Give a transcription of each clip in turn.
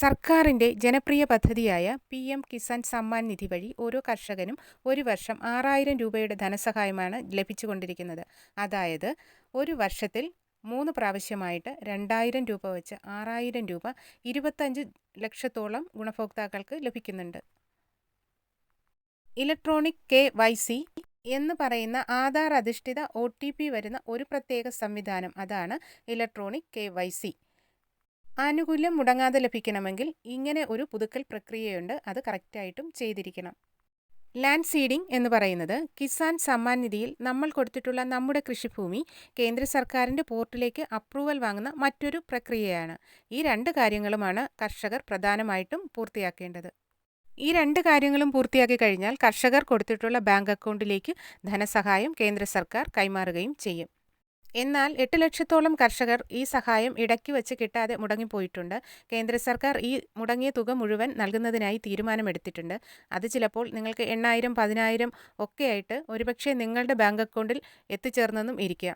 സർക്കാരിന്റെ ജനപ്രിയ പദ്ധതിയായ പി എം കിസാൻ സമ്മാൻ നിധി വഴി ഓരോ കർഷകനും ഒരു വർഷം ആറായിരം രൂപയുടെ ധനസഹായമാണ് ലഭിച്ചുകൊണ്ടിരിക്കുന്നത്. അതായത് ഒരു വർഷത്തിൽ മൂന്ന് പ്രാവശ്യമായിട്ട് രണ്ടായിരം രൂപ വെച്ച് ആറായിരം രൂപ ഇരുപത്തഞ്ച് ലക്ഷത്തോളം ഗുണഭോക്താക്കൾക്ക് ലഭിക്കുന്നുണ്ട്. ഇലക്ട്രോണിക് കെ വൈ സി എന്ന് പറയുന്ന ആധാർ അധിഷ്ഠിത ഒ ടി പി വരുന്ന ഒരു പ്രത്യേക സംവിധാനം. അതാണ് ഇലക്ട്രോണിക് കെ വൈ സി. ആനുകൂല്യം മുടങ്ങാതെ ലഭിക്കണമെങ്കിൽ ഇങ്ങനെ ഒരു പുതുക്കൽ പ്രക്രിയയുണ്ട്. അത് കറക്റ്റായിട്ടും ചെയ്തിരിക്കണം. ലാൻഡ് സീഡിംഗ് എന്ന് പറയുന്നത് കിസാൻ സമ്മാൻ നിധിയിൽ നമ്മൾ കൊടുത്തിട്ടുള്ള നമ്മുടെ കൃഷിഭൂമി കേന്ദ്ര സർക്കാരിന്റെ പോർട്ടിലേക്ക് അപ്രൂവൽ വാങ്ങുന്ന മറ്റൊരു പ്രക്രിയയാണ്. ഈ രണ്ട് കാര്യങ്ങളുമാണ് കർഷകർ പ്രധാനമായിട്ടും പൂർത്തിയാക്കേണ്ടത്. ഈ രണ്ട് കാര്യങ്ങളും പൂർത്തിയാക്കി കഴിഞ്ഞാൽ കർഷകർ കൊടുത്തിട്ടുള്ള ബാങ്ക് അക്കൗണ്ടിലേക്ക് ധനസഹായം കേന്ദ്ര സർക്കാർ കൈമാറുകയും ചെയ്യും. എന്നാൽ എട്ട് ലക്ഷത്തോളം കർഷകർ ഈ സഹായം ഇടയ്ക്ക് വെച്ച് കിട്ടാതെ മുടങ്ങിപ്പോയിട്ടുണ്ട്. കേന്ദ്ര സർക്കാർ ഈ മുടങ്ങിയ തുക മുഴുവൻ നൽകുന്നതിനായി തീരുമാനമെടുത്തിട്ടുണ്ട്. അത് ചിലപ്പോൾ നിങ്ങൾക്ക് എണ്ണായിരം പതിനായിരം ഒക്കെയായിട്ട് ഒരുപക്ഷെ നിങ്ങളുടെ ബാങ്ക് അക്കൗണ്ടിൽ എത്തിച്ചേർന്നെന്നും ഇരിക്കുക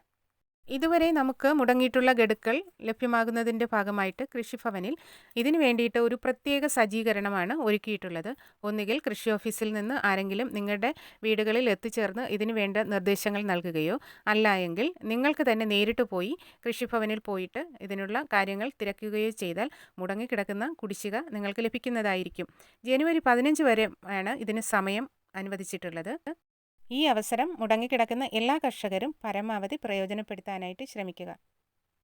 ഇതുവരെ നമുക്ക് മുടങ്ങിയിട്ടുള്ള ഗഡുക്കൾ ലഭ്യമാകുന്നതിന്റെ ഭാഗമായിട്ട് കൃഷിഭവനിൽ ഇതിനു വേണ്ടിയിട്ട് ഒരു പ്രത്യേക സജ്ജീകരണമാണ് ഒരുക്കിയിട്ടുള്ളത്. ഒന്നുകിൽ കൃഷി ഓഫീസിൽ നിന്ന് ആരെങ്കിലും നിങ്ങളുടെ വീടുകളിൽ എത്തിച്ചേർന്ന് ഇതിനു വേണ്ട നിർദ്ദേശങ്ങൾ നൽകുകയോ അല്ല എങ്കിൽ നിങ്ങൾക്ക് തന്നെ നേരിട്ട് പോയി കൃഷിഭവനിൽ പോയിട്ട് ഇതിനുള്ള കാര്യങ്ങൾ തിരക്കുകയോ ചെയ്താൽ മുടങ്ങിക്കിടക്കുന്ന കുടിശ്ശിക നിങ്ങൾക്ക് ലഭിക്കുന്നതായിരിക്കും. ജനുവരി പതിനഞ്ച് വരെ ആണ് ഇതിന് സമയം അനുവദിച്ചിട്ടുള്ളത്. ഈ അവസരം മുടങ്ങിക്കിടക്കുന്ന എല്ലാ കർഷകരും പരമാവധി പ്രയോജനപ്പെടുത്താനായിട്ട് ശ്രമിക്കുക